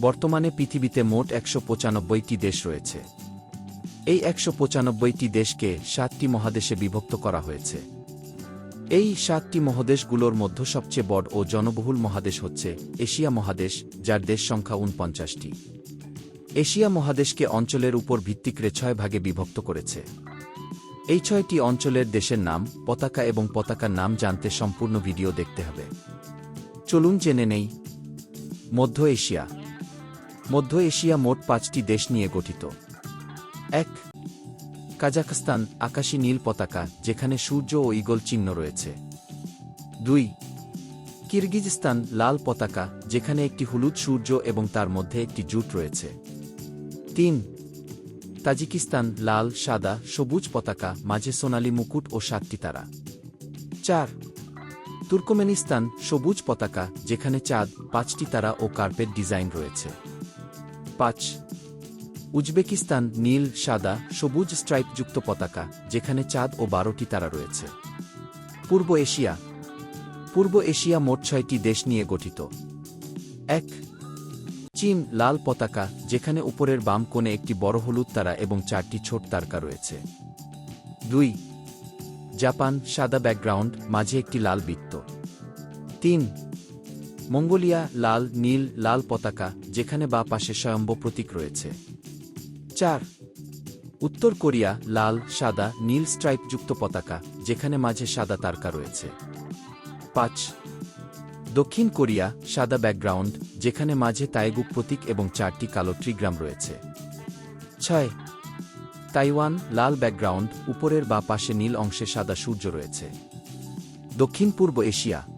বর্তমানে পৃথিবীতে মোট একশো পঁচানব্বইটি দেশ রয়েছে। এই একশো পঁচানব্বইটি দেশকে সাতটি মহাদেশে বিভক্ত করা হয়েছে। এই সাতটি মহাদেশগুলোর মধ্যে সবচেয়ে বড় ও জনবহুল মহাদেশ হচ্ছে এশিয়া মহাদেশ, যার দেশ সংখ্যা উনপঞ্চাশটি এশিয়া মহাদেশকে অঞ্চলের উপর ভিত্তিক রে ছয় ভাগে বিভক্ত করেছে। এই ছয়টি অঞ্চলের দেশের নাম, পতাকা এবং পতাকার নাম জানতে সম্পূর্ণ ভিডিও দেখতে হবে। চলুন জেনে নেই। মধ্য এশিয়া মধ্য এশিয়া মোট পাঁচটি দেশ নিয়ে গঠিত। এক, কাজাখস্তান আকাশী নীল পতাকা, যেখানে সূর্য ও ইগল চিহ্ন রয়েছে। দুই, কিরগিজস্তান লাল পতাকা, যেখানে একটি হলুদ সূর্য এবং তার মধ্যে একটি জুট রয়েছে। তিন, তাজিকিস্তান লাল, সাদা, সবুজ পতাকা, মাঝে সোনালী মুকুট ও সাতটি তারা। চার, তুর্কমেনিস্তান সবুজ পতাকা, যেখানে চাঁদ, পাঁচটি তারা ও কার্পেট ডিজাইন রয়েছে। পাঁচ। উজবেকিস্তান নীল, সাদা, সবুজ স্ট্রাইপযুক্ত পতাকা, যেখানে চাঁদ ও বারোটি তারা রয়েছে। পূর্ব এশিয়া। পূর্ব এশিয়া মোট ছয়টি দেশ নিয়ে গঠিত। এক। চীন লাল পতাকা, যেখানে উপরের বাম কোণে একটি বড় হলুদ তারা এবং চারটি ছোট তারকা রয়েছে। দুই। জাপান, সাদা ব্যাকগ্রাউন্ড মাঝে একটি লাল বৃত্ত। তিন। মঙ্গোলিয়া লাল, নীল, লাল পতাকা, যেখানে বা পাশে স্বয়ম্ভ প্রতীক রয়েছে। চার, উত্তর কোরিয়া লাল, সাদা, নীল স্ট্রাইপযুক্ত পতাকা, যেখানে মাঝে সাদা তারকা রয়েছে। পাঁচ, দক্ষিণ কোরিয়া সাদা ব্যাকগ্রাউন্ড, যেখানে মাঝে তাইগুক প্রতীক এবং চারটি কালো ট্রিগ্রাম রয়েছে। ছয়, তাইওয়ান লাল ব্যাকগ্রাউন্ড, উপরের বা পাশে নীল অংশে সাদা সূর্য রয়েছে। দক্ষিণ পূর্ব এশিয়া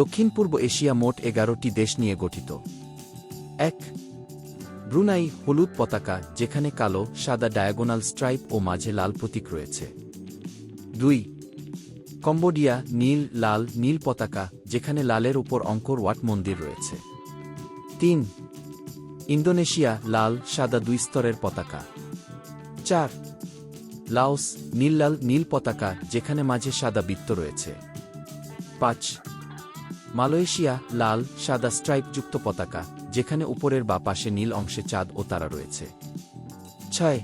দক্ষিণ পূর্ব এশিয়া মোট এগারোটি দেশ নিয়ে গঠিত। এক, ব্রুনাই হলুদ পতাকা, যেখানে কালো, সাদা ডায়াগোনাল স্ট্রাইপ ও মাঝে লাল প্রতীক রয়েছে। দুই, কম্বোডিয়া নীল, লাল, নীল পতাকা, যেখানে লালের উপর অঙ্কর ওয়াট মন্দির রয়েছে। তিন, ইন্দোনেশিয়া লাল, সাদা দুই স্তরের পতাকা। চার, লাওস নীল লাল নীল পতাকা, যেখানে মাঝে সাদা বৃত্ত রয়েছে। পাঁচ মালয়েশিয়া, লাল, সাদা স্ট্রাইপযুক্ত পতাকা, যেখানে উপরের বা পাশে নীল অংশে চাঁদ ও তারা রয়েছে। ছয়,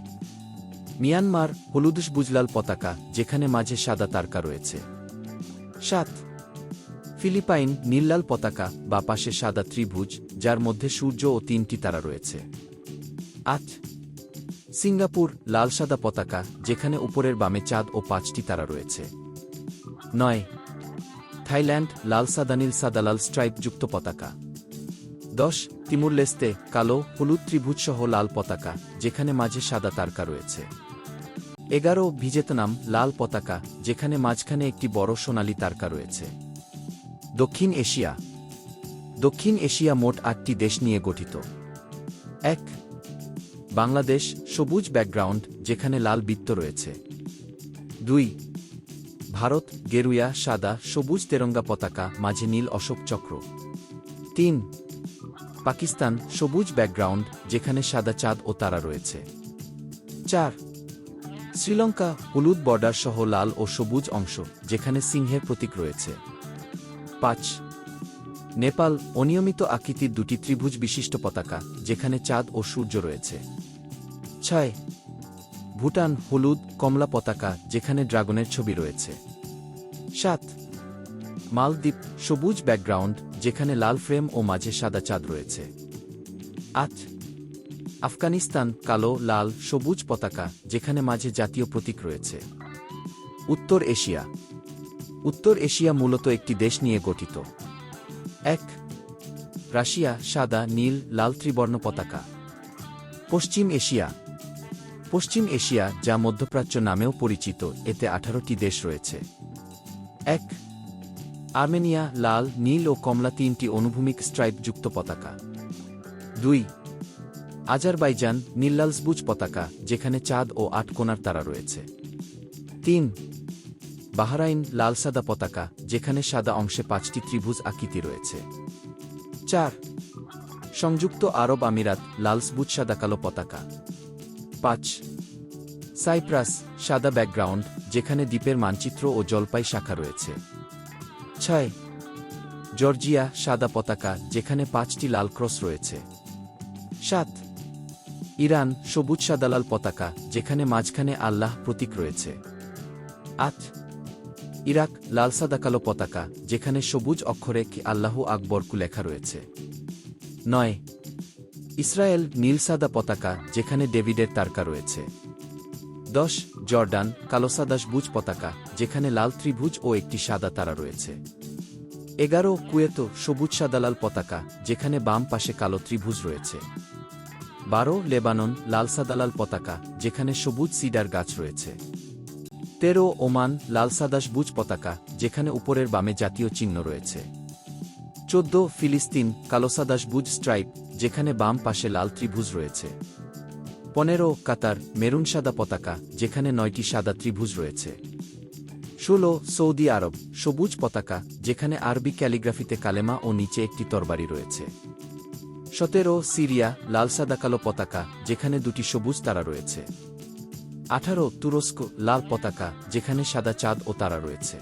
মিয়ানমার হলুদুস বুজলাল পতাকা, যেখানে মাঝে সাদা তারকা রয়েছে। সাত, ফিলিপাইন নীললাল পতাকা, বা পাশে সাদা ত্রিভুজ, যার মধ্যে সূর্য ও তিনটি তারা রয়েছে। আট, সিঙ্গাপুর লাল সাদা পতাকা, যেখানে উপরের বামে চাঁদ ও পাঁচটি তারা রয়েছে। নয় থাইল্যান্ড লাল সাদা নীল সাদা লাল স্ট্রাইপযুক্ত পতাকা। দশ, তিমুর লেস্তে, কালো, হলুদ ত্রিভুজসহ লাল পতাকা, যেখানে মাঝে সাদা তারকা রয়েছে। এগারো ভিজেতনাম লাল পতাকা, যেখানে মাঝখানে একটি বড় সোনালী তারকা রয়েছে। দক্ষিণ এশিয়া। দক্ষিণ এশিয়া মোট আটটি দেশ নিয়ে গঠিত। এক, বাংলাদেশ, সবুজ ব্যাকগ্রাউন্ড, যেখানে লাল বৃত্ত রয়েছে। দুই ভারত, গেরুয়া, সাদা, সবুজ তেরঙ্গা পতাকা, মাঝে নীল অশোক চক্র। তিন, পাকিস্তান, সবুজ ব্যাকগ্রাউন্ড, যেখানে সাদা চাঁদ ও তারা রয়েছে। চার, শ্রীলঙ্কা, হলুদ বর্ডার সহ লাল ও সবুজ অংশ, যেখানে সিংহের প্রতীক রয়েছে। পাঁচ, নেপাল, অনিয়মিত আকৃতির দুটি ত্রিভুজ বিশিষ্ট পতাকা, যেখানে চাঁদ ও সূর্য রয়েছে। ছয় ভুটান, হলুদ, কমলা পতাকা, যেখানে ড্রাগনের ছবি রয়েছে। সাত, মালদ্বীপ, সবুজ ব্যাকগ্রাউন্ড, যেখানে লাল ফ্রেম ও মাঝে সাদা চাঁদ রয়েছে। আট, আফগানিস্তান, কালো, লাল, সবুজ পতাকা, যেখানে মাঝে জাতীয় প্রতীক রয়েছে। উত্তর এশিয়া উত্তর এশিয়া মূলত একটি দেশ নিয়ে গঠিত। এক, রাশিয়া, সাদা, নীল, লাল ত্রিবর্ণ পতাকা। পশ্চিম এশিয়া পশ্চিম এশিয়া, যা মধ্যপ্রাচ্য নামেও পরিচিত, এতে আঠারোটি দেশ রয়েছে। এক, আর্মেনিয়া, লাল, নীল ও কমলা তিনটি অনুভূমিক স্ট্রাইপযুক্ত পতাকা। দুই, আজারবাইজান, নীল্লালসবুজ পতাকা, যেখানে চাঁদ ও আট কোনার তারা রয়েছে। তিন, বাহরাইন লাল সাদা পতাকা, যেখানে সাদা অংশে পাঁচটি ত্রিভুজ আকৃতি রয়েছে। চার, সংযুক্ত আরব আমিরাত, লালসবুজ সাদা কালো পতাকা। পাঁচ। সাইপ্রাস, সাদা ব্যাকগ্রাউন্ড, যেখানে দ্বীপের মানচিত্র ও জলপাই শাখা রয়েছে। ছয়। জর্জিয়া, সাদা পতাকা, যেখানে পাঁচটি লাল ক্রস রয়েছে। সাত। ইরান, সবুজ সাদালাল পতাকা, যেখানে মাঝখানে আল্লাহ প্রতীক রয়েছে। আট। ইরাক, লাল সাদা কালো পতাকা, যেখানে সবুজ অক্ষরে কি আল্লাহু আকবরকু লেখা রয়েছে। নয়। ইসরায়েল নীল সাদা পতাকা, যেখানে ডেভিডের তারকা রয়েছে। দশ, জর্ডান, কালো সাদা সবুজ পতাকা, যেখানে লাল ত্রিভুজ ও একটি সাদা তারা রয়েছে। এগারো, কুয়েতো, সবুজ সাদালাল পতাকা, যেখানে বাম পাশে কালো ত্রিভুজ রয়েছে। বারো, লেবানন, লাল সাদালাল পতাকা, যেখানে সবুজ সিডার গাছ রয়েছে। তেরো, ওমান, লাল সাদা সবুজ পতাকা, যেখানে উপরের বামে জাতীয় চিহ্ন রয়েছে। চোদ্দ, ফিলিস্তিন, কালো সাদা সবুজ স্ট্রাইপ যেখানে বাম পাশে লাল ত্রিভুজ রয়েছে। পনেরো, কাতার, মেরুন সাদা পতাকা, যেখানে নয়টি সাদা ত্রিভুজ রয়েছে। ষোলো, সৌদি আরব, সবুজ পতাকা, যেখানে আরবি ক্যালিগ্রাফিতে কালেমা ও নিচে একটি তরবারি রয়েছে। সতেরো, সিরিয়া, লাল সাদা কালো পতাকা, যেখানে দুটি সবুজ তারা রয়েছে। আঠারো, তুরস্ক, লাল পতাকা, যেখানে সাদা চাঁদ ও তারা রয়েছে।